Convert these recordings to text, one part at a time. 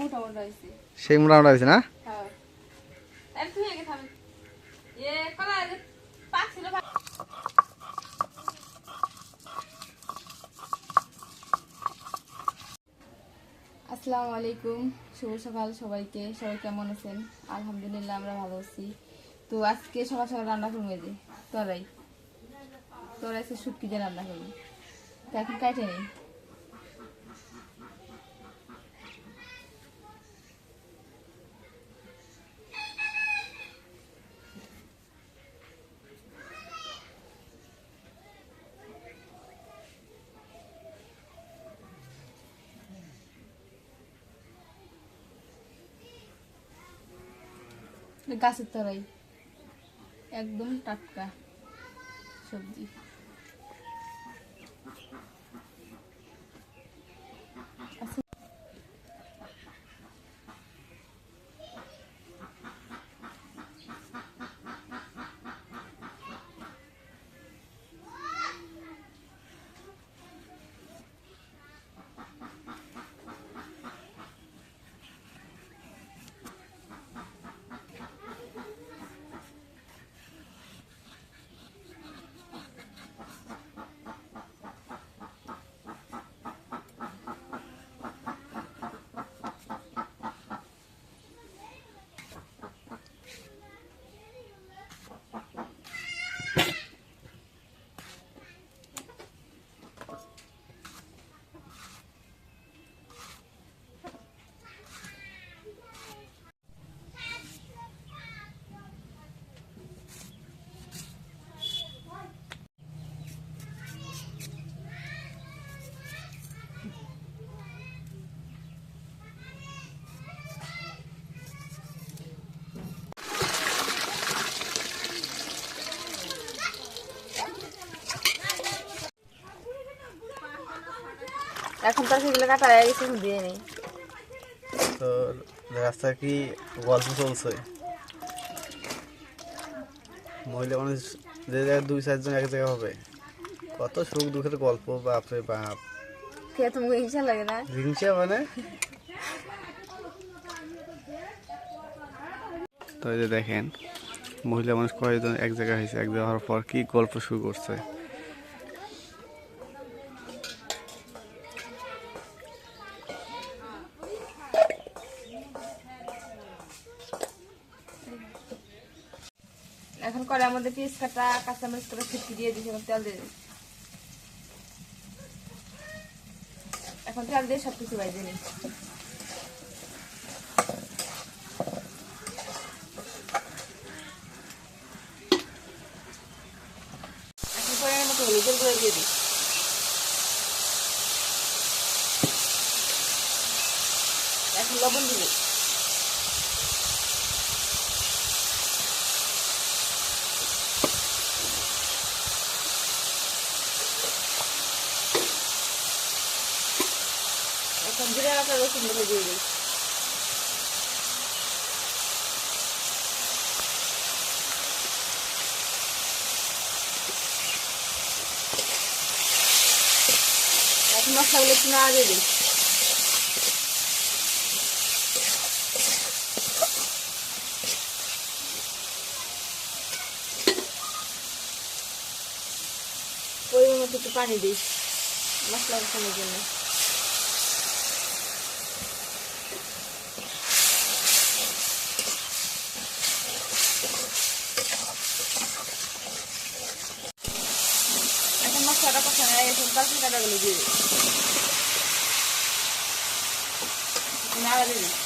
মোটা মোটা হয়েছে সেই মোটামোটা হয়েছে না? হ্যাঁ। আরে আগে থাম। এ কলা আসসালামু আলাইকুম। শুভ সকাল সবাইকে। সবাই কেমন আছেন? আলহামদুলিল্লাহ আমরা ভালো আছি। তো আজকে সকাল সকাল রান্না করব যে তরাই। তরাই সে শুটকি দিয়ে রান্না করব। তো এখন কাটে নেই গাছের তরাই একদম টাটকা সবজি। এখন তার সেগুলো কাটা হয়ে গেছে দিয়ে নেই। তো রাস্তা কি গল্প চলছে? মহিলা মানুষ যে জায়গায় দুই চারজন এক জায়গায় হবে কত সুখ দুঃখের গল্প বাপরে বাপ। কে তোমাকে হিংসা লাগে না? হিংসা মানে? তো এই যে দেখেন মহিলা মানুষ কয়েকজন এক জায়গায় হয়েছে এক জায়গায় হওয়ার পর কি গল্প শুরু করছে এখন করে কাটা কাঁচামরিচ কাটা ছিটকি দিয়ে দিয়েছি এখন তেল দিয়ে এখন তেল দিয়ে সব কিছু বাইজে নিই এখন পরে মতো হলুদের গুঁড়ো দিয়ে দিই এখন লবণ দিবি এখন জিরে রাখা রসুনগুলো দিয়ে দিই এখন মশলাগুলো একটু নাড়িয়ে দিই। পরিমাণ মতো একটু পানি দিই মশলা কষানোর জন্য হয়ে গেছে তরকারি কাটাগুলো দিয়ে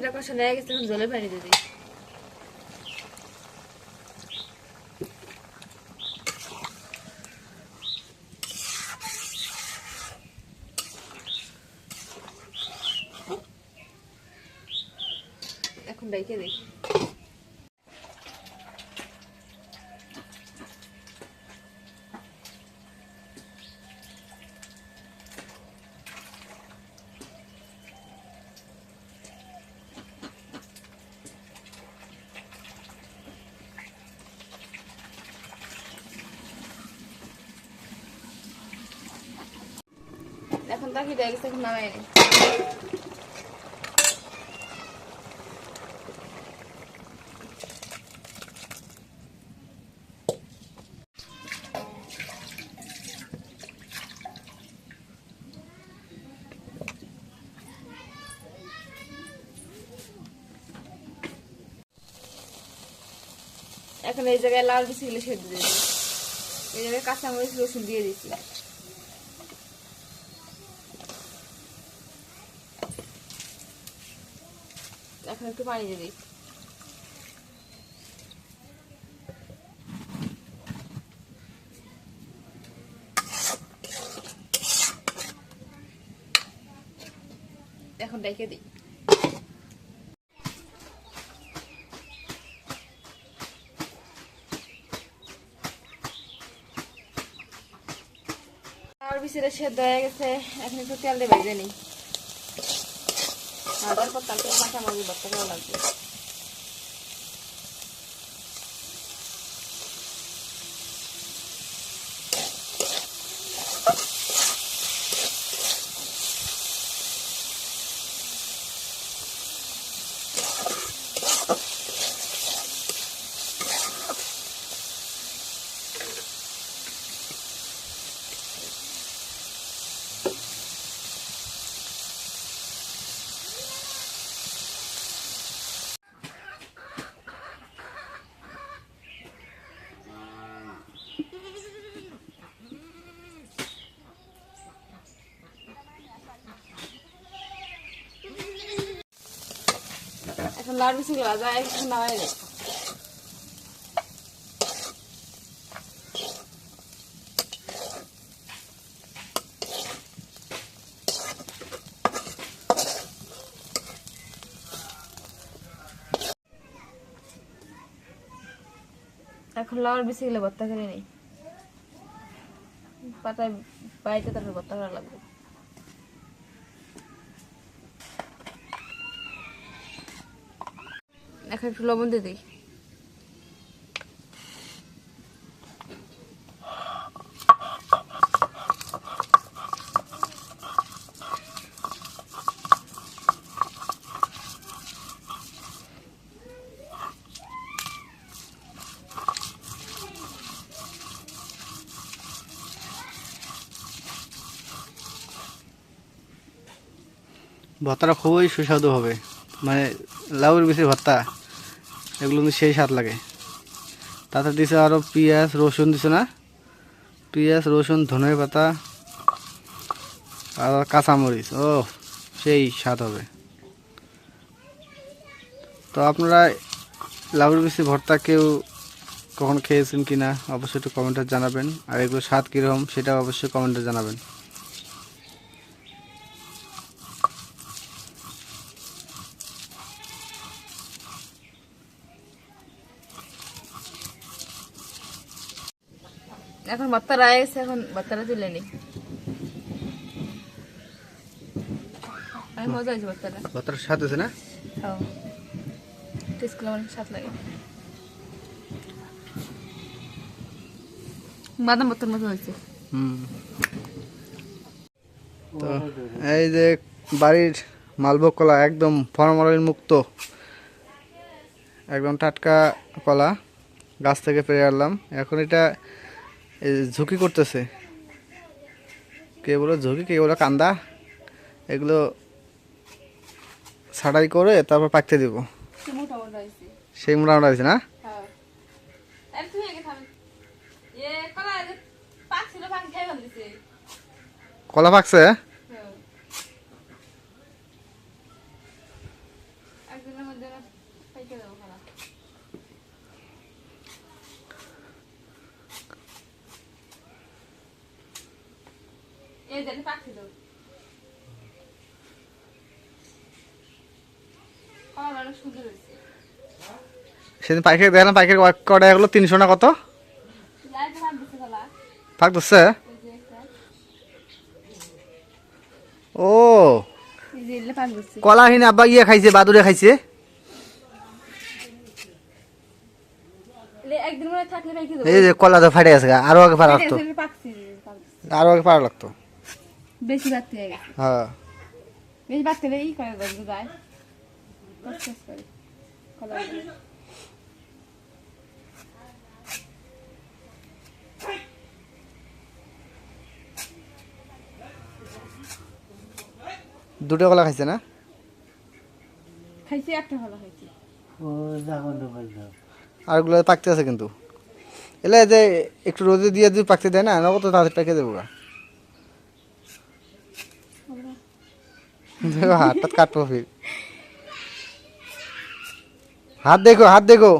পিঠা কষা নিয়ে জলে পানি দিদি এখন ডাইকে দিই। তাকে দেয় গেছে এখন নামাই এখন এই জায়গায় লালগুলো সেদ্ধ দিয়ে এই জায়গায় কাঁচামরিচ রসুন দিয়ে দিচ্ছি এখন একটু পানি দিয়ে দিই। এখন ডেকে দিই। আর বিচিটা সেদ্ধ হয়ে গেছে, এখন একটু তেল নিই। আর তারপর মরিচ ভর্তা করা লাগবে। এখন লাল বিচি গুলা যায় একটু নামাই নেই এখন লাউর বেশি গেলে ভর্তা করে নেই। পাতায় বাড়িতে তারপর ভর্তা করা লাগবে। এখন একটু লবণ দিয়ে দিই। ভর্তাটা খুবই সুস্বাদু হবে। মানে লাউর বেশি ভর্তা। এগুলো কিন্তু সেই স্বাদ লাগে। তাতে দিছে আরও পেঁয়াজ, রসুন দিছে না? পেঁয়াজ, রসুন, ধনে পাতা আর কাঁচামরিচ। ও, সেই স্বাদ হবে। তো আপনারা লাউর বেশি ভর্তা কেউ কখন খেয়েছেন কি না অবশ্যই একটু কমেন্টে জানাবেন। আর এগুলো স্বাদ কীরকম সেটাও অবশ্যই কমেন্টে জানাবেন। এখন রায় গেছে এখন ভর্তাটা তুলে মজা হয়েছে ভর্তাটা স্বাদ আছে না? খাও টেস্ট করলে অনেক স্বাদ লাগে। বাদাম ভর্তার মতো হয়েছে। হুম। তো এই যে বাড়ির মালভোগ কলা একদম ফরমালিন মুক্ত একদম টাটকা কলা গাছ থেকে পেরে আনলাম। এখন এটা ঝুঁকি করতেছে। কে বলো ঝুঁকি কে বলো কান্দা। এগুলো ছাড়াই করে তারপর পাকতে দিব। সেই মোটামুটি আছে না? হ্যাঁ। কলা পাকছে হ্যাঁ একদিনের মধ্যে না পাইতে দেবো কলা ছিল কলা অনেক সেদিন পাইকারি দেখলাম পাইকারি কয়- কটা এগুলো? তিনশো না কত? ফাঁক ও। কলা হিনে আব্বা ইয়ে খাইছে বাদুরে খাইছে। এই যে কলা তো ফাটে গেছে আরও আগে পারা লাগতো। আরও আগে পারা লাগতো। বেশি বাড়তে হয়ে গেছে। হ্যাঁ। বেশি বাড়তে হলে ই করে দেবো যায় করে। কলা দুটো কলা খাইছে না? খাইছি একটা ভালো খাইছি। আর ওগুলো পাকতে আছে কিন্তু। এলে যে একটু রোদে দিয়ে যদি পাকতে দেয় না নগদ তো তাদের পেকে দেবো গা দেখো হাতটা কাটবো ফির। হাত দেখো হাত দেখো।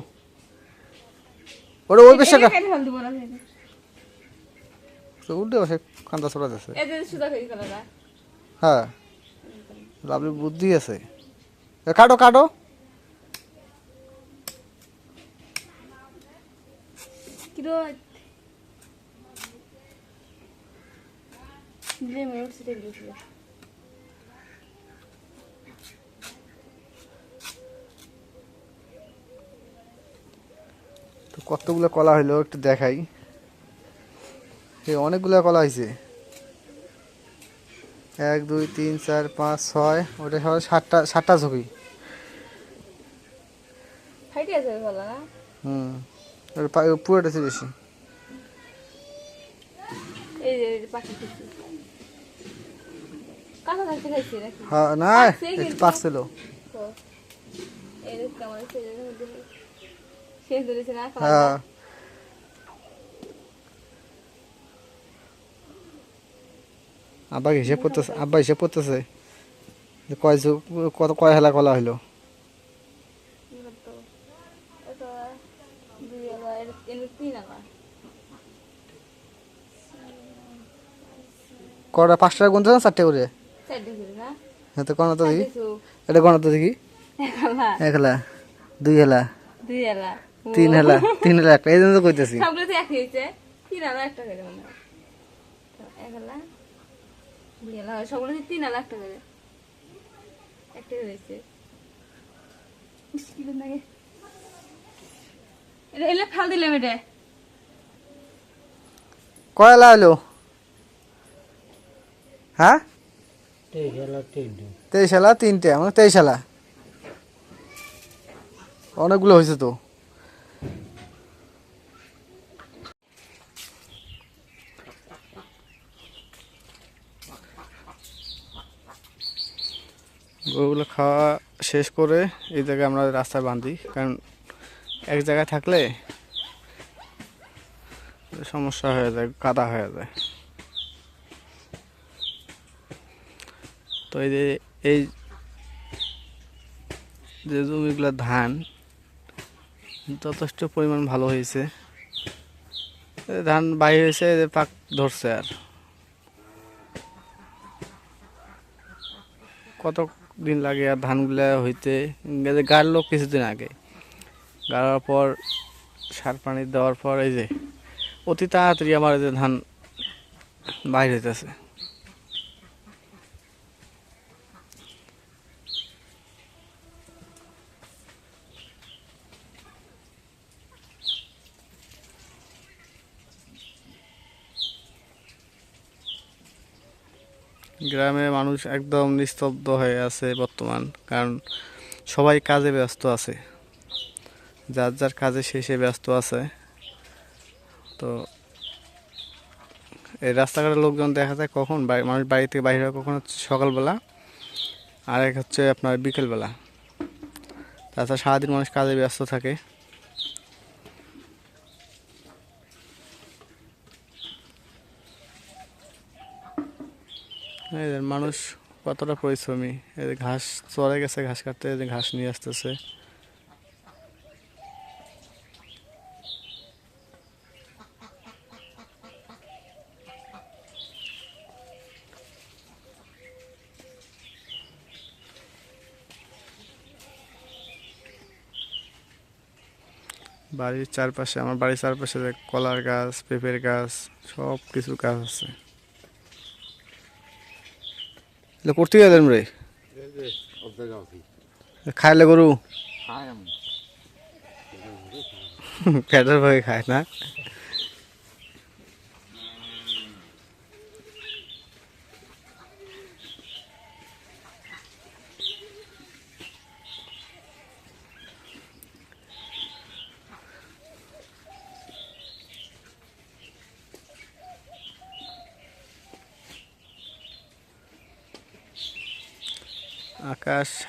ওটা ওই না ভেবে? উল্টে বসে কান্দা ছড়া যাচ্ছে। হ্যাঁ। লাভলি বুদ্ধি আছে। কাটো কাটো। কিলো কতগুলো কলা হইল একটু দেখাই। অনেকগুলো কলা হয়েছে এক দুই তিন চার পাঁচ ছয় ওটা সব সাতটা সাতটা ঝুঁকি না? হুম পুরোটা বেশি। হ্যাঁ না। পাকছিল তো এই যে কেমন সেজের মধ্যে শেষ ধরেছে না কলা হ্যাঁ। আব্বা হিসেব করতেছে? আব্বা হিসেব করতেছে? কয় কত কয় হেলা কলা হইল? কটা পাঁচটা গুনতে না চারটে করে? হ্যাঁ তো গণত দেখি। এটা গণত দেখি? এক হেলা। দুই হেলা। দুই আলা তিন হেলা তিন হেলা একটা এই জন্য তো কইতেছি। সবগুলো তো একই হয়েছে তিন আলা একটা করে মনে হয়। এক আলা দুই আলা সবগুলো তিন আলা একটা করে। একটা হয়েছে ইস, লাগে এলে ফাল দিলাম এটা। কয় হেলা হইল? হ্যাঁ? তেইশ হেলা তিনটে। মানে তেইশ হেলা। অনেকগুলো হয়েছে তো। গরুগুলো খাওয়া শেষ করে এই জায়গায় আমরা রাস্তায় বাঁধি, কারণ এক জায়গায় থাকলে সমস্যা হয়ে যায়, কাদা হয়ে যায়। তো এই যে এই যে জমিগুলো ধান, যথেষ্ট পরিমাণ ভালো হয়েছে। ধান বাই হয়েছে যে পাক ধরছে আর। কত দিন লাগে আর ধানগুলা হইতে গাড়লো কিছুদিন আগে। গাড়ার পর সার পানি দেওয়ার পর এই যে অতি তাড়াতাড়ি আমার এই যে ধান বাইর হইতেছে। গ্রামে মানুষ একদম নিস্তব্ধ হয়ে আছে বর্তমান, কারণ সবাই কাজে ব্যস্ত আছে। যার যার কাজে শেষে ব্যস্ত আছে। তো এই রাস্তাঘাটের লোকজন দেখা যায় কখন? মানুষ বাড়ি থেকে বাইরে কখন? হচ্ছে সকালবেলা। আর এক হচ্ছে আপনার বিকেলবেলা। তাছাড়া সারাদিন মানুষ কাজে ব্যস্ত থাকে। এই মানুষ কতটা পরিশ্রমী? এই যে ঘাস চড়ে গেছে ঘাস কাটতে, এই যে ঘাস নিয়ে আসতেছে। বাড়ির চারপাশে, আমার বাড়ির চারপাশে কলার গাছ, পেঁপের গাছ সব কিছু গাছ আছে। এগুলো করতে গেলেন রে খাইলে গরু? পেটের ভয়ে খায় না।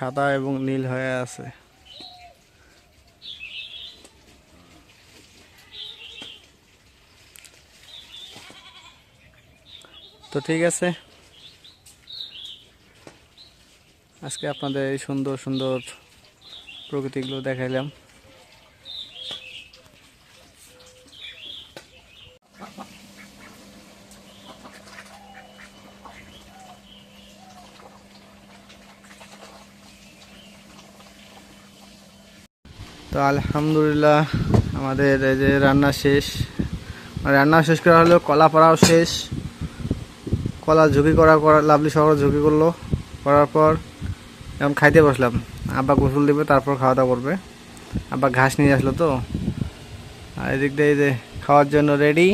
সাদা এবং নীল হয়ে আছে। তো ঠিক আছে। আজকে আপনাদের এই সুন্দর সুন্দর প্রকৃতিগুলো দেখাইলাম। তো আলহামদুলিল্লাহ আমাদের এই যে রান্না শেষ। মানে রান্না শেষ করা হলো, কলা পাড়াও শেষ। কলা ঝুঁকি করা করা লাভলি শহর ঝুঁকি করল। করার পর এখন খাইতে বসলাম। আব্বা গোসল দিবে, তারপর খাওয়া দাওয়া করবে। আব্বা ঘাস নিয়ে আসলো তো। আর এদিক দিয়ে যে খাওয়ার জন্য রেডি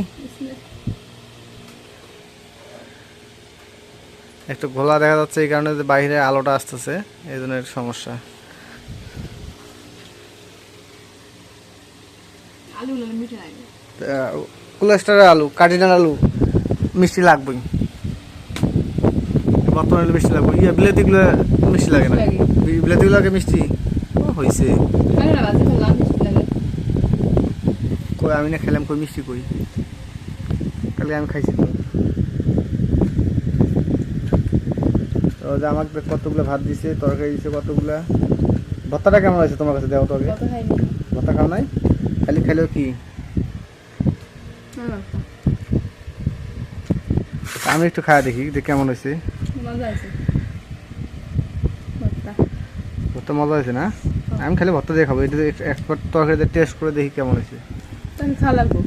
একটু ঘোলা দেখা যাচ্ছে, এই কারণে যে বাইরে আলোটা আসতেছে, এই জন্য সমস্যা। লাগে কোলেস্টারের আলু কার্ডিনাল আলু মিষ্টি লাগবেই। বর্তমানে মিষ্টি লাগবে। ইয়ে বিলাতিগুলো মিষ্টি লাগে না? বিলাতিগুলো লাগে মিষ্টি? হয়েছে আমি না বাজে খেলাম মিষ্টি লাগে। কই আমি না খেলাম কই মিষ্টি কই? কালকে আমি খাইছি। তো আমাকে কতগুলো ভাত দিছে তরকারি দিছে কতগুলা। ভর্তাটা কেমন হয়েছে তোমার কাছে? দেওয়া তো আগে। কত খাও নাই? খালি খাইলেও কি? আমি একটু খাওয়া দেখি যে কেমন হয়েছে। ভর্তা। মজা হয়েছে না? আমি খালি ভর্তা দিয়ে খাব এটা এক্সপার্ট তরকারি টেস্ট করে দেখি কেমন হয়েছে। আমি খাওয়া লাগবো।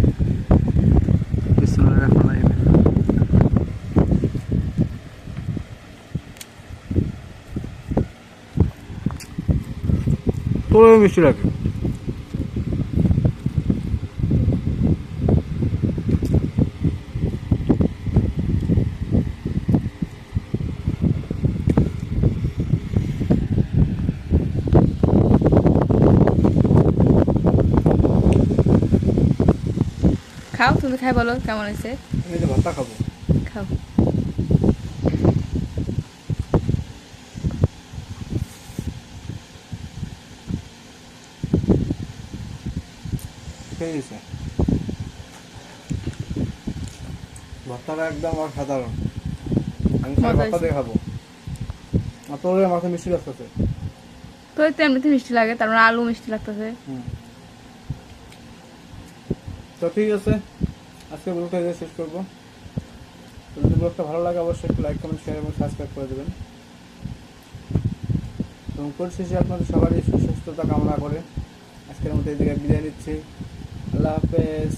তোর মিষ্টি লাগে খাও তুমি খাই বলো কেমন হয়েছে? আমি তো ভর্তা খাব। খাও। খেয়ে গেছে ভর্তাটা একদম অসাধারণ। আমি। দিয়ে খাব। আর তোর মিষ্টি লাগতেছে। তো এমনিতে মিষ্টি লাগে তার মানে আলু মিষ্টি লাগতেছে। তো ঠিক আছে। আজকে ব্লগটা এখানে শেষ করব। যদি ব্লগটা ভালো লাগে, অবশ্যই একটু লাইক কমেন্ট শেয়ার এবং সাবস্ক্রাইব করে দেবেন। এবং পরিশেষে আপনাদের সবারই সুস্বাস্থ্যতা কামনা করে আজকের মতো এদিকে বিদায় নিচ্ছি। আল্লাহ হাফেজ।